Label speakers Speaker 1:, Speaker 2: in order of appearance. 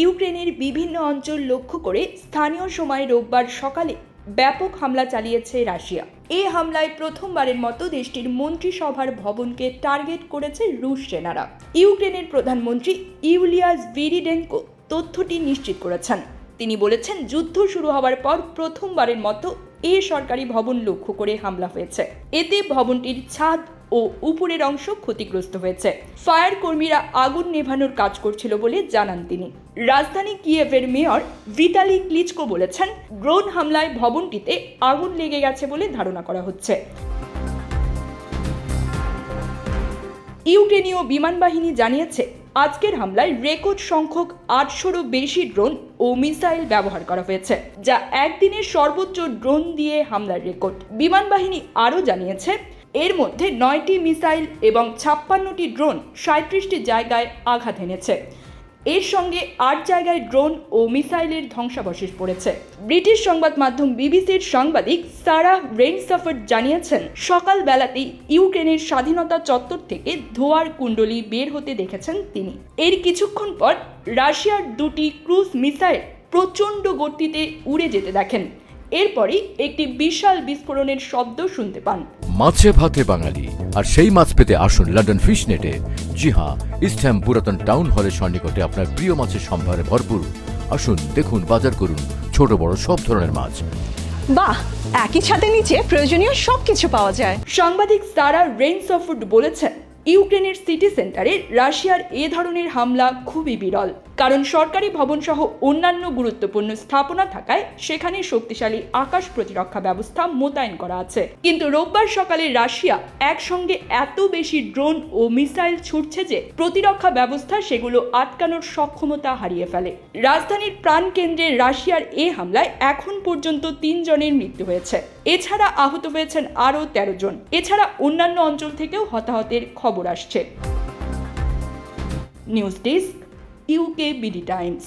Speaker 1: ইউক্রেনের বিভিন্ন অঞ্চল লক্ষ্য করে স্থানীয় সময় রোববার সকালে ব্যাপক হামলা চালিয়েছে রাশিয়া। এই হামলায় প্রথমবারের মতো দেশটির মন্ত্রিসভার ভবনকে টার্গেট করেছে রুশ সেনারা। ইউক্রেনের প্রধানমন্ত্রী ইউলিয়াস ভিরিডেঙ্কো তথ্যটি নিশ্চিত করেছেন। তিনি বলেছেন, যুদ্ধ শুরু হওয়ার পর প্রথমবারের মতো এ সরকারি ভবন লক্ষ্য করে হামলা হয়েছে। এতে ভবনটির ছাদ ও উপরের অংশ ক্ষতিগ্রস্ত হয়েছে। ফায়ার কর্মীরা আগুন নেভানোর কাজ করছিল বলে জানান তিনি। রাজধানী কিয়েভের মেয়র ভিটালি ক্লিচকো বলেছেন, ড্রোন হামলায় ভবনটিতে আগুন লেগে গেছে বলে ধারণা করা হচ্ছে। ইউক্রেনীয় বিমান বাহিনী জানিয়েছে, আজকের হামলায় রেকর্ড সংখ্যক আটশোরও বেশি ড্রোন ও মিসাইল ব্যবহার করা হয়েছে, যা একদিনে সর্বোচ্চ ড্রোন দিয়ে হামলার রেকর্ড। বিমান বাহিনী আরও জানিয়েছে এর মধ্যে নয়টি মিসাইল এবং ছাপ্পান্নটি ড্রোন সাঁত্রিশটি জায়গায় আঘাত এনেছে। এর সঙ্গে আট জায়গায় ড্রোন ও মিসাইলের ধ্বংসাবশেষ পড়েছে। ব্রিটিশ সংবাদ মাধ্যম বিবিসির সাংবাদিক সারা রেইনসফার্ড জানিয়েছেন, সকালবেলাতেই ইউক্রেনের স্বাধীনতা চত্বর থেকে ধোয়ার কুণ্ডলি বের হতে দেখেছেন তিনি। এর কিছুক্ষণ পর রাশিয়ার দুটি ক্রুজ মিসাইল প্রচণ্ড গতিতে উড়ে যেতে দেখেন। এরপরই একটি বিশাল বিস্ফোরণের শব্দ শুনতে পান।
Speaker 2: মাছে ভাতে বাঙালি আর সেই মাছ পেতে আসুন লন্ডন ফিশ নেটে জি হ্যাঁ ইস্টহ্যাম পুরাতন টাউন হলের সন্নিকটে আপনার প্রিয় মাছের সম্ভারে ভরপুর। আসুন দেখুন বাজার করুন ছোট বড় সব ধরনের মাছ।
Speaker 3: বাহ একই ছাদের নিচে প্রয়োজনীয় সবকিছু পাওয়া যায়।
Speaker 1: সাংবাদিক সারা রেইনসফুড বলেছেন ইউক্রেনের সিটি সেন্টারে রাশিয়ার এ ধরনের হামলা খুবই বিরল। কারণ সরকারি ভবন সহ অন্যান্য গুরুত্বপূর্ণ স্থাপনা থাকায় সেখানে শক্তিশালী আকাশ প্রতিরক্ষা ব্যবস্থা মোতায়েন করা আছে। কিন্তু রোববার সকালে রাশিয়া একসঙ্গে এত বেশি ড্রোন ও মিসাইল ছুটছে যে প্রতিরক্ষা ব্যবস্থা সেগুলো আটকানোর সক্ষমতা হারিয়ে ফেলে। রাজধানীর প্রাণকেন্দ্রে রাশিয়ার এ হামলায় এখন পর্যন্ত তিনজনের মৃত্যু হয়েছে। এছাড়া আহত হয়েছেন আরও তেরো জন। এছাড়া অন্যান্য অঞ্চল থেকেও হতাহতের খবর আসছে। News desk UK BD Times.